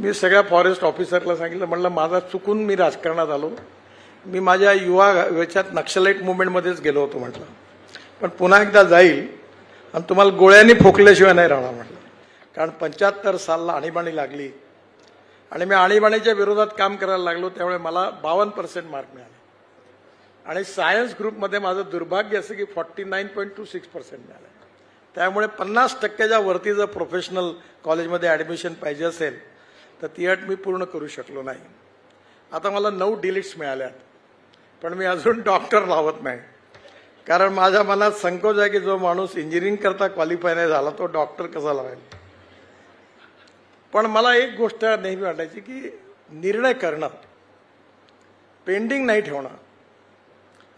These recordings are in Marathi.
मी सगळ्या फॉरेस्ट ऑफिसरला सांगितलं म्हणलं माझा चुकून मी राजकारणात आलो. मी माझ्या युवा याच्यात नक्षलाईट मुवमेंटमध्येच गेलो होतो म्हटलं. पण पुन्हा एकदा जाईल आणि तुम्हाला गोळ्यांनी फोकल्याशिवाय नाही राहणार म्हटलं. कारण पंच्याहत्तर सालला आणीबाणी लागली. आणि मी आणीबाणीच्या विरोधात काम करायला लागलो त्यामुळे मला बावन्न पर्सेंट मार्क मिळाले. आणि सायन्स ग्रुपमध्ये माझं दुर्भाग्य असं की forty nine point two six percent मिळालं. त्यामुळे पन्नास टक्क्याच्या वरती जर प्रोफेशनल कॉलेजमध्ये ॲडमिशन पाहिजे असेल तर ती अट मी पूर्ण करू शकलो नाही. आता मला नऊ डिलीट्स मिळाल्यात पण मी अजून डॉक्टर लावत नाही. कारण माझ्या मनात संकोच आहे की जो माणूस इंजिनिअरिंग करता क्वालिफाय नाही झाला तो डॉक्टर कसा लावेल? पण मला एक गोष्ट नेहमी वाटायची की निर्णय करणं पेंडिंग नाही ठेवणं.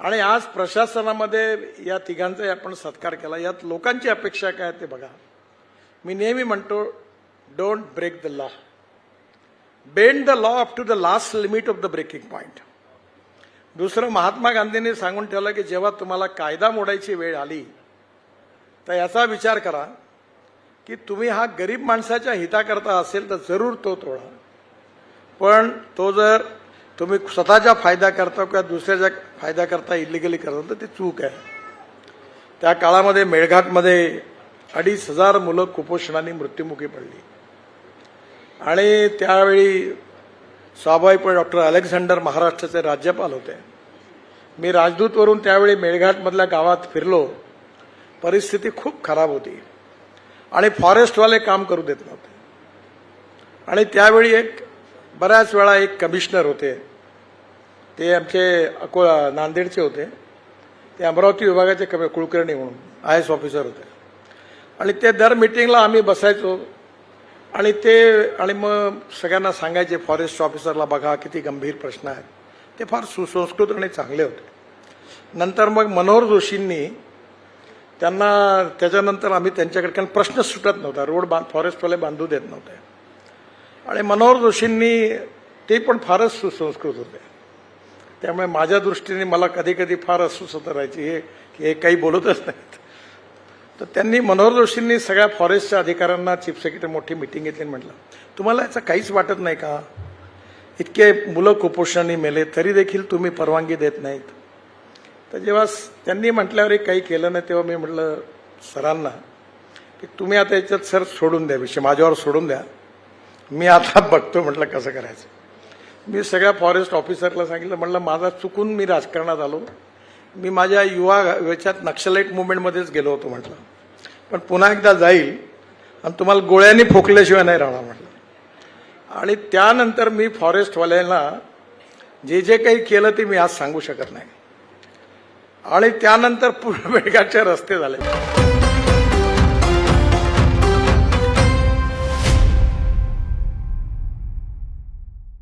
आणि आज प्रशासनामध्ये या तिघांचाही आपण सत्कार केला यात लोकांची अपेक्षा काय ते बघा. मी नेहमी म्हणतो don't break the law bend the law up to the last limit of the breaking point दुसरं महात्मा गांधींनी सांगून ठेवलं की जेव्हा तुम्हाला कायदा मोडायची वेळ आली तर याचा विचार करा की तुम्ही हा गरीब माणसाच्या हिताकरता असेल तर जरूर तो तोडा. पण तो जर तुम्ही स्वतःच्या फायदा करता किंवा दुसऱ्याच्या फायदा करता इलिगली करता तर ती चूक आहे. त्या काळामध्ये मेळघाटमध्ये अडीच हजार मुलं कुपोषणाने मृत्युमुखी पडली. आणि त्यावेळी स्वाभाविकपणे डॉक्टर अलेक्झांडर महाराष्ट्राचे राज्यपाल होते. मी राजदूतवरून त्यावेळी मेळघाटमधल्या गावात फिरलो. परिस्थिती खूप खराब होती. आणि फॉरेस्टवाले काम करू देत नव्हते. आणि त्यावेळी एक बऱ्याच वेळा एक कमिशनर होते. ते आमचे अको नांदेडचे होते. ते अमरावती विभागाचे कमी कुलकर्णी म्हणून आय एस ऑफिसर होते. आणि ते दर मिटिंगला आम्ही बसायचो. आणि ते आणि मग सगळ्यांना सांगायचे फॉरेस्ट ऑफिसरला बघा किती गंभीर प्रश्न आहेत. ते फार सुसंस्कृत आणि चांगले होते. नंतर मग मनोहर जोशींनी त्यांना त्याच्यानंतर आम्ही त्यांच्याकडे कारण प्रश्न सुटत नव्हता. रोड बांध फॉरेस्टवाले बांधू देत नव्हते. आणि मनोहर जोशींनी ते पण फारच सुसंस्कृत होते. त्यामुळे माझ्या दृष्टीने मला कधी कधी फार अस्वस्थ राहायची हे हे काही बोलतच नाहीत. तर त्यांनी मनोहर जोशींनी सगळ्या फॉरेस्टच्या अधिकाऱ्यांना चीफ सेक्रेटरी मोठी मिटिंग घेतली आणि म्हटलं तुम्हाला याचं काहीच वाटत नाही का? इतके मुलं कुपोषणाने मेले तरी देखील तुम्ही परवानगी देत नाहीत. तर जेव्हा त्यांनी म्हटल्यावर काही केलं नाही तेव्हा मी म्हटलं सरांना की तुम्ही आता याच्यात सर सोडून द्या विषय माझ्यावर सोडून द्या. मी आता बघतो म्हटलं कसं करायचं. मी सगळ्या फॉरेस्ट ऑफिसरला सांगितलं म्हटलं माझा चुकून मी राजकारणात आलो. मी माझ्या युवा याच्यात नक्षलाईट मुवमेंटमध्येच गेलो होतो म्हटलं. पण पुन्हा एकदा जाईल आणि तुम्हाला गोळ्यांनी फोकल्याशिवाय नाही राहणार म्हटलं. आणि त्यानंतर मी फॉरेस्टवाल्यांना जे जे काही केलं ते मी आज सांगू शकत नाही. आणि त्यानंतर पूर्ण मेळघाटचे रस्ते झाले.